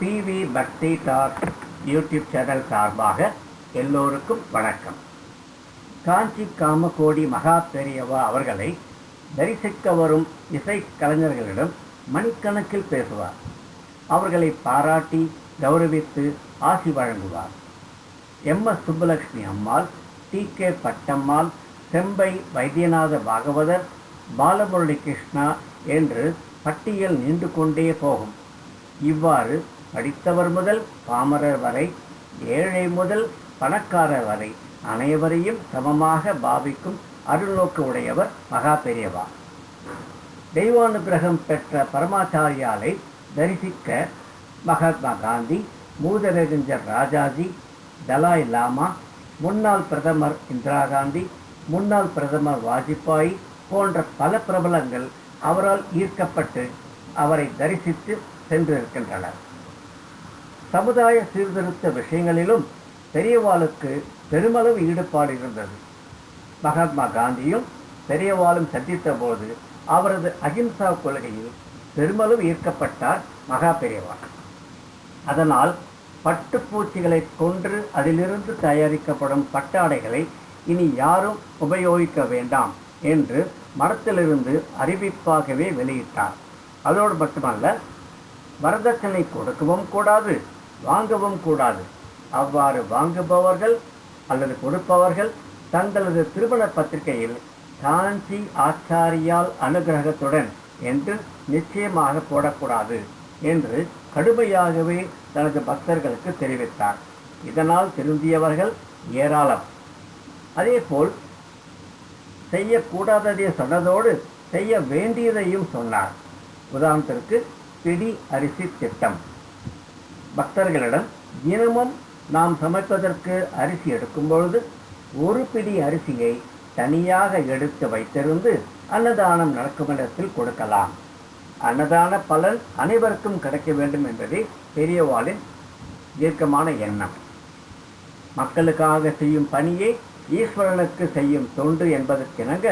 PV பக்தி talk YouTube channel சார்பாக எல்லோருக்கும் வணக்கம். காஞ்சி காமகோடி மகா பெரியவா அவர்களை தரிசிக்க வரும் இசை கலைஞர்களிடம் மணிக்கணக்கில் பேசுவார். அவர்களை பாராட்டி கௌரவித்து ஆசி வழங்குவார். M S Subbulakshmi Ammal T K Pattammal Chembai Vaidyanatha Bhagavatar Balamurali Krishna என்று பட்டியல் நின்று கொண்டே போகும். இவ்வாறு படித்தவர் முதல் பாமரர் வரை ஏழை முதல் பணக்காரர் வரை அனைவரையும் சமமாக பாவிக்கும் அருள்நோக்கு உடையவர் மகா பெரியவா. தெய்வானுகிரகம் பெற்ற பரமாச்சாரியாலை தரிசிக்க மகாத்மா காந்தி மூதரறிஞர் ராஜாஜி தலாய் லாமா முன்னாள் பிரதமர் இந்திரா காந்தி முன்னாள் பிரதமர் வாஜ்பாய் போன்ற பல பிரபலங்கள் அவரால் ஈர்க்கப்பட்டு அவரை தரிசித்து சென்றிருக்கின்றனர். சமுதாய சீர்திருத்த விஷயங்களிலும் பெரியவாளுக்கு பெருமளவு ஈடுபாடு இருந்தது. மகாத்மா காந்தியும் பெரியவாளும் சந்தித்த போது அவரது அகிம்சா கொள்கையில் பெருமளவு ஈர்க்கப்பட்டார் மகா பெரியவா அதனால் பட்டுப்பூச்சிகளை கொன்று அதிலிருந்து தயாரிக்கப்படும் பட்டாடைகளை இனி யாரும் உபயோகிக்க வேண்டாம் என்று மரத்திலிருந்து அறிவிப்பாகவே வெளியிட்டார். அதோடு மட்டுமல்ல வரதட்சணை கொடுக்கவும் கூடாது. வாங்கவும் கூடாது. அவ்வாறு வாங்குபவர்கள் அல்லது கொடுப்பவர்கள் தங்களது திருமண பத்திரிகையில் காஞ்சி ஆச்சாரியால் அனுகிரகத்துடன் என்று நிச்சயமாக போடக்கூடாது என்று கடுமையாகவே தனது பக்தர்களுக்கு தெரிவித்தார். இதனால் திருந்தியவர்கள் ஏராளம். அதேபோல் செய்யக்கூடாததை சொன்னதோடு செய்ய வேண்டியதையும் சொன்னார். உதாரணத்திற்கு பிடி அரிசி திட்டம். பக்தர்களிடம் தினமும் நாம் சமைப்பதற்கு அரிசி எடுக்கும் பொழுது ஒரு பிடி அரிசியை தனியாக எடுத்து வைத்திருந்து அன்னதானம் நடக்கும் இடத்தில் கொடுக்கலாம். அன்னதான பலன் அனைவருக்கும் கிடைக்க வேண்டும் என்பதே பெரியவாளின் தீர்க்கமான எண்ணம். மக்களுக்காக செய்யும் பணியை ஈஸ்வரனுக்கு செய்யும் தொண்டு என்பதற்கிணங்க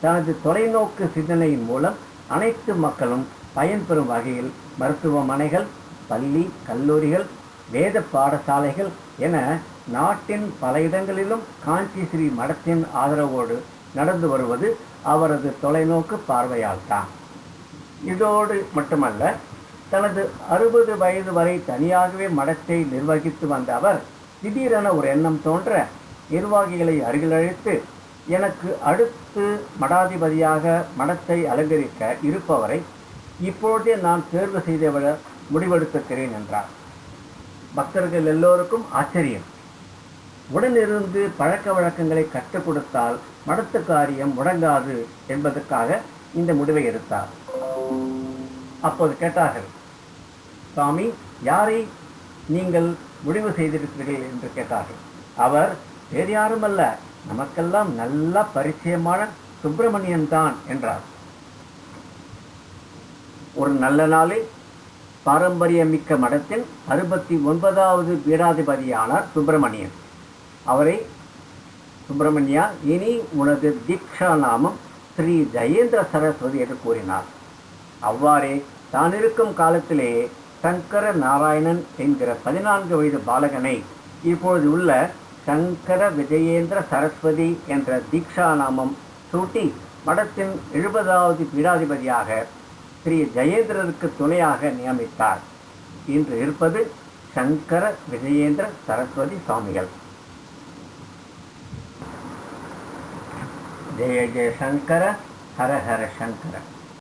தனது தொலைநோக்கு சிந்தனையின் மூலம் அனைத்து மக்களும் பயன்பெறும் வகையில் மருத்துவமனைகள் பள்ளி கல்லூரிகள் வேத பாடசாலைகள் என நாட்டின் பல இடங்களிலும் காஞ்சி ஸ்ரீ மடத்தின் ஆதரவோடு நடந்து வருவது அவரது தொலைநோக்கு பார்வையால் தான் இதோடு மட்டுமல்ல தனது அறுபது வயது வரை தனியாகவே மடத்தை நிர்வகித்து வந்த அவர் திடீரென ஒரு எண்ணம் தோன்ற நிர்வாகிகளை அருகிலழைத்து எனக்கு அடுத்து மடாதிபதியாக மடத்தை அலங்கரிக்க இருப்பவரை இப்பொழுதே நான் தேர்வு செய்தவர் முடிவெடுத்திருக்கிறேன் என்றார். பக்தர்கள் எல்லோருக்கும் ஆச்சரியம். உடனிருந்து பழக்க வழக்கங்களை கற்றுக் கொடுத்தால் மடத்து காரியம் முடங்காது என்பதற்காக இந்த முடிவை எடுத்தார். அப்போது கேட்டார்கள் சுவாமி யாரை நீங்கள் முடிவு செய்திருக்கிறீர்கள்? என்று கேட்டார்கள். அவர் வேறு யாரும் அல்ல நமக்கெல்லாம் நல்ல பரிச்சயமான சுப்பிரமணியன் தான் என்றார். ஒரு நல்ல நாளில் பாரம்பரியமிக்க மடத்தின் அறுபத்தி ஒன்பதாவது பீடாதிபதியானார் சுப்பிரமணியன். அவரை சுப்பிரமணியா இனி உனது தீக்ஷா நாமம் ஸ்ரீ ஜெயேந்திர சரஸ்வதி என்று கூறினார். அவ்வாறே தான் இருக்கும் காலத்திலேயே சங்கர நாராயணன் என்கிற பதினான்கு வயது பாலகனை இப்பொழுது உள்ள சங்கர விஜயேந்திர சரஸ்வதி என்ற தீக்ஷா நாமம் சூட்டி மடத்தின் எழுபதாவது பீடாதிபதியாக ஸ்ரீ ஜெயேந்திரருக்கு துணையாக நியமித்தார். இன்று இருப்பது சங்கர விஜயேந்திர சரஸ்வதி சுவாமிகள். ஜெய ஜெய சங்கர ஹர ஹர சங்கர.